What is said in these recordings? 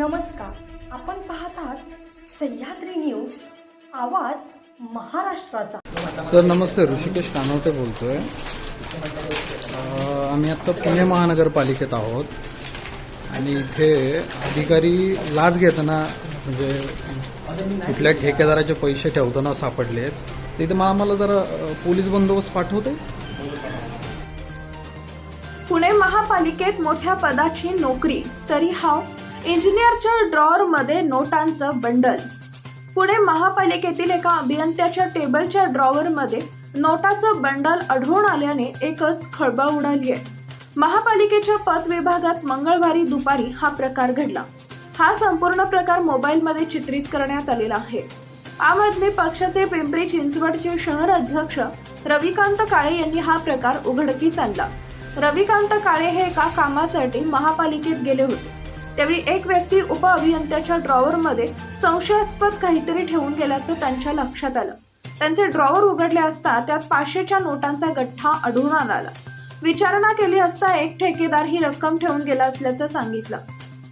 नमस्कार. आपण पाहतात सह्याद्री न्यूज आवाज महाराष्ट्राचा. सर नमस्ते. ऋषिकेश कानवटे बोलतोय. अं, आम्ही आत्ता पुणे महानगरपालिकेत आहोत. आणि इथे अधिकारी लाच घेताना म्हणजे कुठल्या ठेकेदाराचे पैसे ठेवताना सापडलेत. इथे मला मला जरा पोलीस बंदोबस्त पाठवते. पुणे महापालिकेत मोठ्या पदाची नोकरी तरी हा इंजिनियरच्या ड्रॉवरमध्ये नोटांचं बंडल. पुणे महापालिकेतील एका अभियंत्याच्या टेबलच्या ड्रॉवर मध्ये नोटाचं बंडल आढळून आल्याने एकच खळबळ उडाली आहे. महापालिकेच्या पत विभागात मंगळवारी दुपारी हा प्रकार घडला. हा संपूर्ण प्रकार मोबाईलमध्ये चित्रित करण्यात आलेला आहे. आम आदमी पक्षाचे पिंपरी चिंचवडचे शहर अध्यक्ष रविकांत काळे यांनी हा प्रकार उघडकीस आणला. रविकांत काळे हे एका कामासाठी महापालिकेत गेले होते. त्यावेळी एक व्यक्ती उप अभियंत्याच्या ड्रॉवरमध्ये संशयास्पद काहीतरी ठेवून गेल्याचं त्यांच्या लक्षात आलं. त्यांचे ड्रॉवर उघडले असता त्यात पाचशेच्या नोटांचा गठ्ठा आढळून आला. विचारणा केली असता एक ठेकेदार ही रक्कम ठेवून गेला असल्याचं सांगितलं.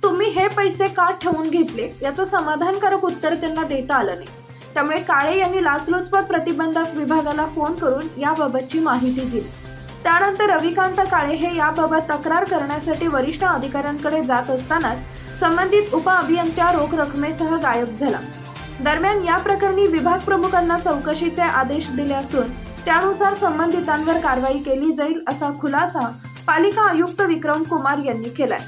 तुम्ही हे पैसे का ठेवून घेतले? याचं समाधानकारक उत्तर त्यांना देता आलं नाही. त्यामुळे काळे यांनी लाचलुचपत प्रतिबंधक विभागाला फोन करून याबाबतची माहिती दिली. त्यानंतर रविकांत काळे हे याबाबत तक्रार करण्यासाठी वरिष्ठ अधिकाऱ्यांकडे जात असतानाच संबंधित उपअभियंत्या रोख रकमेसह गायब झाला. दरम्यान या प्रकरणी विभाग प्रमुखांना चौकशीचे आदेश दिले असून त्यानुसार संबंधितांवर कारवाई केली जाईल असा खुलासा पालिका आयुक्त विक्रम कुमार यांनी केलाय.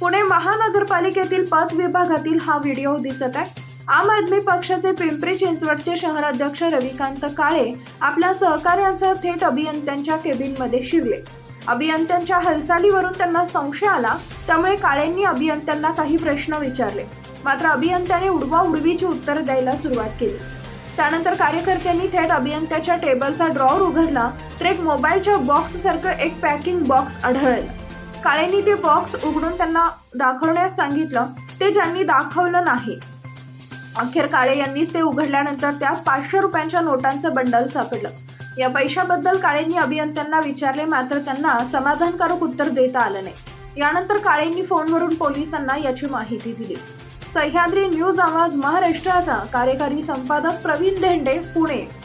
पुणे महानगरपालिकेतील पत विभागातील हा व्हिडिओ दिसत आहे. आम आदमी पक्षाचे पिंपरी चिंचवडचे शहराध्यक्ष रविकांत काळे आपल्या सहकार्यांसह थेट अभियंत्यांच्या केबिनमध्ये शिरले. अभियंत्यांच्या हालचालीवरून त्यांना संशय आला त्यामुळे काळेंनी अभियंत्यांना काही प्रश्न विचारले. मात्र अभियंत्याने उडवा उडवीची उत्तर द्यायला सुरुवात केली. त्यानंतर कार्यकर्त्यांनी थेट अभियंत्याच्या टेबलचा ड्रॉवर उघडला तर एक मोबाईलच्या बॉक्स सारखं एक पॅकिंग बॉक्स आढळलं. काळेंनी ते बॉक्स उघडून त्यांना दाखवण्यास सांगितलं ते ज्यांनी दाखवलं नाही. अखेर काळे यांनीच ते उघडल्यानंतर त्यात पाचशे रुपयांच्या नोटांचं बंडल सापडलं. या पैशाबद्दल काळेंनी अभियंत्यांना विचारले मात्र त्यांना समाधानकारक उत्तर देता आलं नाही. यानंतर काळेंनी फोनवरून पोलिसांना याची माहिती दिली. सह्याद्री न्यूज आवाज महाराष्ट्राचा कार्यकारी संपादक प्रवीण धेंडे पुणे.